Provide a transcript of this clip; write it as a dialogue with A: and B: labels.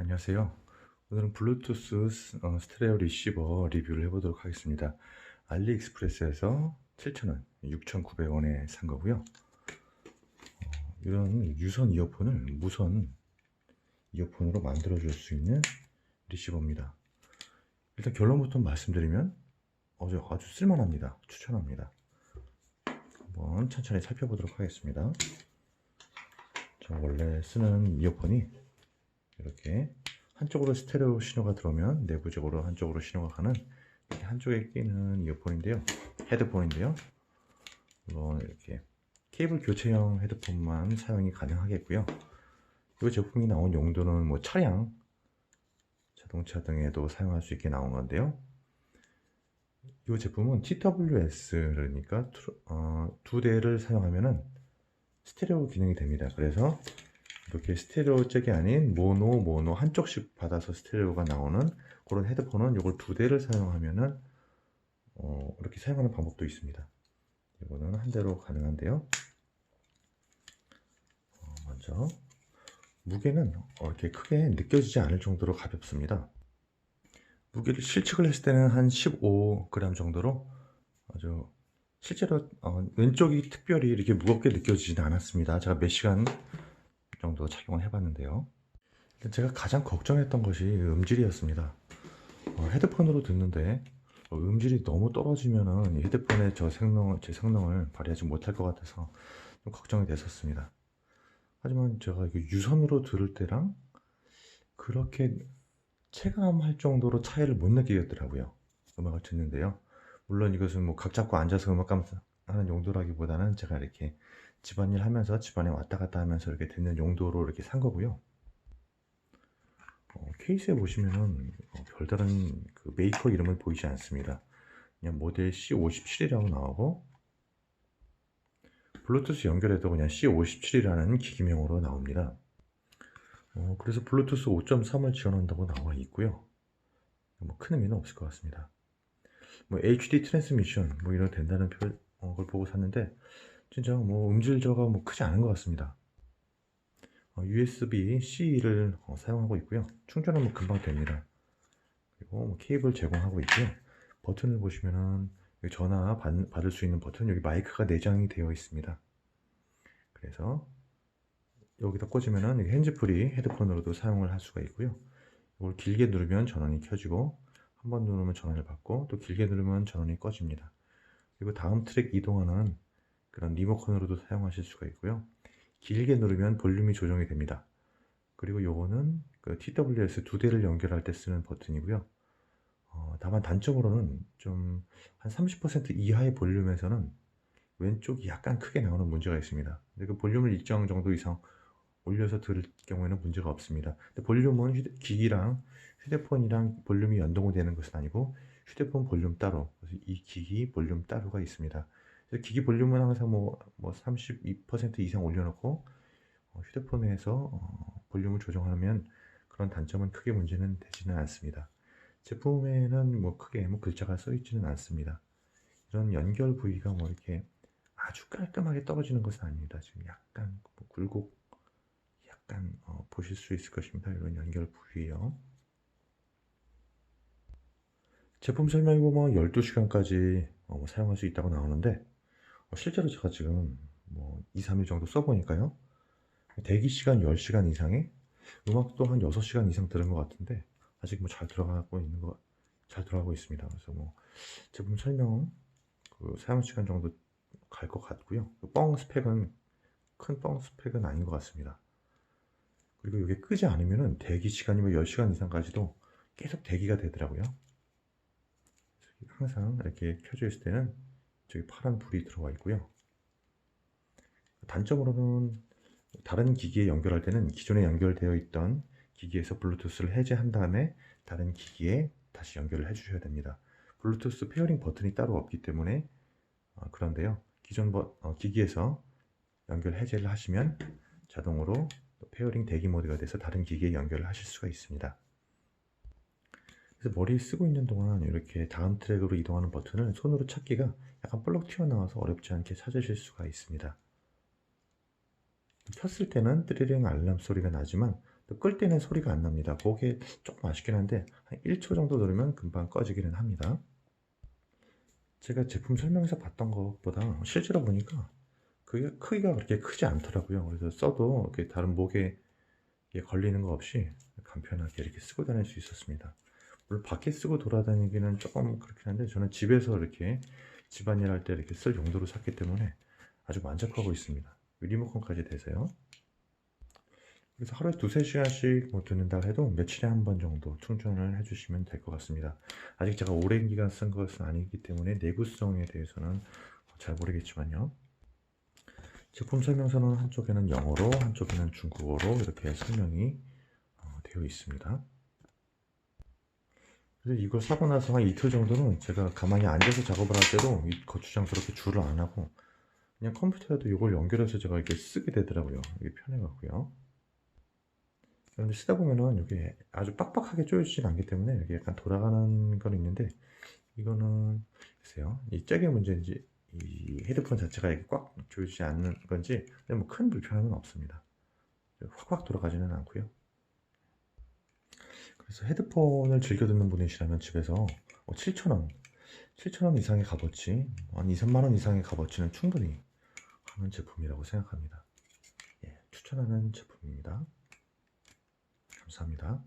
A: 안녕하세요. 오늘은 블루투스 스- 어, 스테레오 리시버 리뷰를 해보도록 하겠습니다. 알리익스프레스에서 7,000원, 6,900원에 산 거고요. 어, 이런 유선 이어폰을 무선 이어폰으로 만들어 줄 수 있는 리시버입니다. 일단 결론부터 말씀드리면 아주, 쓸만합니다. 추천합니다. 한번 천천히 살펴보도록 하겠습니다. 저 원래 쓰는 이어폰이 이렇게 한쪽으로 스테레오 신호가 들어오면 내부적으로 한쪽으로 신호가 가는 한쪽에 끼는 이어폰인데요. 헤드폰인데요. 물론 이렇게 케이블 교체형 헤드폰만 사용이 가능하겠고요. 이 제품이 나온 용도는 뭐 차량, 자동차 등에도 사용할 수 있게 나온 건데요. 이 제품은 TWS 그러니까 두, 어, 두 대를 사용하면은 스테레오 기능이 됩니다. 그래서 이렇게 스테레오 쪽이 아닌 모노 모노 한쪽씩 받아서 스테레오가 나오는 그런 헤드폰은 이걸 두 대를 사용하면은 어, 이렇게 사용하는 방법도 있습니다. 이거는 한 대로 가능한데요. 어, 먼저 무게는 어, 이렇게 크게 느껴지지 않을 정도로 가볍습니다. 무게를 실측을 했을 때는 한 15g 정도로 아주 실제로 어, 왼쪽이 특별히 이렇게 무겁게 느껴지지는 않았습니다. 제가 몇 시간 정도 착용을 해봤는데요. 제가 가장 걱정했던 것이 음질이었습니다. 어, 헤드폰으로 듣는데 어, 음질이 너무 떨어지면은 이 헤드폰의 저 성능, 제 성능을 발휘하지 못할 것 같아서 좀 걱정이 됐었습니다. 하지만 제가 유선으로 들을 때랑 그렇게 체감할 정도로 차이를 못 느끼겠더라고요. 음악을 듣는데요. 물론 이것은 뭐 각 잡고 앉아서 음악 하는 용도라기보다는 제가 이렇게 집안일 하면서 집안에 왔다 갔다 하면서 이렇게 듣는 용도로 이렇게 산 거고요. 어, 케이스에 보시면은 어, 별다른 그 메이커 이름은 보이지 않습니다. 그냥 모델 C57이라고 나오고 블루투스 연결해도 그냥 C57이라는 기기명으로 나옵니다. 어, 그래서 블루투스 5.3을 지원한다고 나와 있고요. 뭐 큰 의미는 없을 것 같습니다. 뭐 HD 트랜스미션 뭐 이런 된다는 표, 어, 걸 보고 샀는데 진짜 뭐 음질 저가 뭐 크지 않은 것 같습니다. 어, USB-C를 어, 사용하고 있고요. 충전은 뭐 금방 됩니다. 그리고 뭐 케이블 제공하고 있고요. 버튼을 보시면은 전화 받, 받을 수 있는 버튼 여기 마이크가 내장이 되어 있습니다. 그래서 여기다 꽂으면은 핸즈프리 헤드폰으로도 사용을 할 수가 있고요. 이걸 길게 누르면 전원이 켜지고 한 번 누르면 전원을 받고 또 길게 누르면 전원이 꺼집니다. 그리고 다음 트랙 이동하는 그런 리모컨으로도 사용하실 수가 있고요. 길게 누르면 볼륨이 조정이 됩니다. 그리고 요거는 그 TWS 두 대를 연결할 때 쓰는 버튼이고요. 어, 다만 단점으로는 좀 한 30% 이하의 볼륨에서는 왼쪽이 약간 크게 나오는 문제가 있습니다. 근데 그 볼륨을 일정 정도 이상 올려서 들을 경우에는 문제가 없습니다. 근데 볼륨은 휴대, 기기랑 휴대폰이랑 볼륨이 연동이 되는 것은 아니고 휴대폰 볼륨 따로, 이 기기 볼륨 따로가 있습니다. 기기 볼륨은 항상 뭐, 뭐 32% 이상 올려놓고 어, 휴대폰에서 어, 볼륨을 조정하면 그런 단점은 크게 문제는 되지는 않습니다. 제품에는 뭐 크게 뭐 글자가 써 있지는 않습니다. 이런 연결 부위가 뭐 이렇게 아주 깔끔하게 떨어지는 것은 아닙니다. 지금 약간 뭐 굴곡 약간 어, 보실 수 있을 것입니다. 이런 연결 부위요. 제품 설명이 보면 12시간까지 어, 사용할 수 있다고 나오는데 어, 실제로 제가 지금 뭐 2, 3일 정도 써보니까요. 대기 시간 10시간 이상에 음악도 한 6시간 이상 들은 것 같은데 아직 뭐 잘 들어가고 있는 거, 잘 들어가고 있습니다. 그래서 뭐 제품 설명 그 사용 시간 정도 갈 것 같고요. 그뻥 스펙은 큰 뻥 스펙은 아닌 것 같습니다. 그리고 이게 끄지 않으면은 대기 시간이 뭐 10시간 이상까지도 계속 대기가 되더라고요. 항상 이렇게 켜져 있을 때는 저기 파란 불이 들어와 있고요. 단점으로는 다른 기기에 연결할 때는 기존에 연결되어 있던 기기에서 블루투스를 해제한 다음에 다른 기기에 다시 연결을 해주셔야 됩니다. 블루투스 페어링 버튼이 따로 없기 때문에 어, 그런데요. 기존 버, 어, 기기에서 연결 해제를 하시면 자동으로 페어링 대기 모드가 돼서 다른 기기에 연결을 하실 수가 있습니다. 그래서 머리에 쓰고 있는 동안 이렇게 다음 트랙으로 이동하는 버튼을 손으로 찾기가 약간 볼록 튀어나와서 어렵지 않게 찾으실 수가 있습니다. 켰을 때는 뜨리링 알람 소리가 나지만 또 끌 때는 소리가 안 납니다. 그게 조금 아쉽긴 한데 한 1초 정도 누르면 금방 꺼지기는 합니다. 제가 제품 설명에서 봤던 것보다 실제로 보니까 그게 크기가 그렇게 크지 않더라고요. 그래서 써도 이렇게 다른 목에 걸리는 거 없이 간편하게 이렇게 쓰고 다닐 수 있었습니다. 물론 밖에 쓰고 돌아다니기는 조금 그렇긴 한데 저는 집에서 이렇게 집안일 할 때 이렇게 쓸 용도로 샀기 때문에 아주 만족하고 있습니다. 리모컨까지 되세요. 그래서 하루에 두세 시간씩 뭐 듣는다 해도 며칠에 한 번 정도 충전을 해주시면 될 것 같습니다. 아직 제가 오랜 기간 쓴 것은 아니기 때문에 내구성에 대해서는 잘 모르겠지만요. 제품 설명서는 한쪽에는 영어로, 한쪽에는 중국어로 이렇게 설명이 어, 되어 있습니다. 그래서 이걸 사고 나서 한 이틀 정도는 제가 가만히 앉아서 작업을 할 때도 이 거추장스럽게 줄을 안 하고 그냥 컴퓨터에도 이걸 연결해서 제가 이렇게 쓰게 되더라고요. 이게 편해갖고요. 그런데 쓰다 보면은 이게 아주 빡빡하게 조여지진 않기 때문에 이게 약간 돌아가는 건 있는데 이거는 글쎄요 이 잭의 문제인지 이 헤드폰 자체가 이렇게 꽉 조여지지 않는 건지 근데 뭐큰 불편함은 없습니다. 확확 돌아가지는 않고요. 그래서 헤드폰을 즐겨 듣는 분이시라면 집에서 7,000원, 7,000원 이상의 값어치, 한 2, 3만 원 이상의 값어치는 충분히 하는 제품이라고 생각합니다. 예, 추천하는 제품입니다. 감사합니다.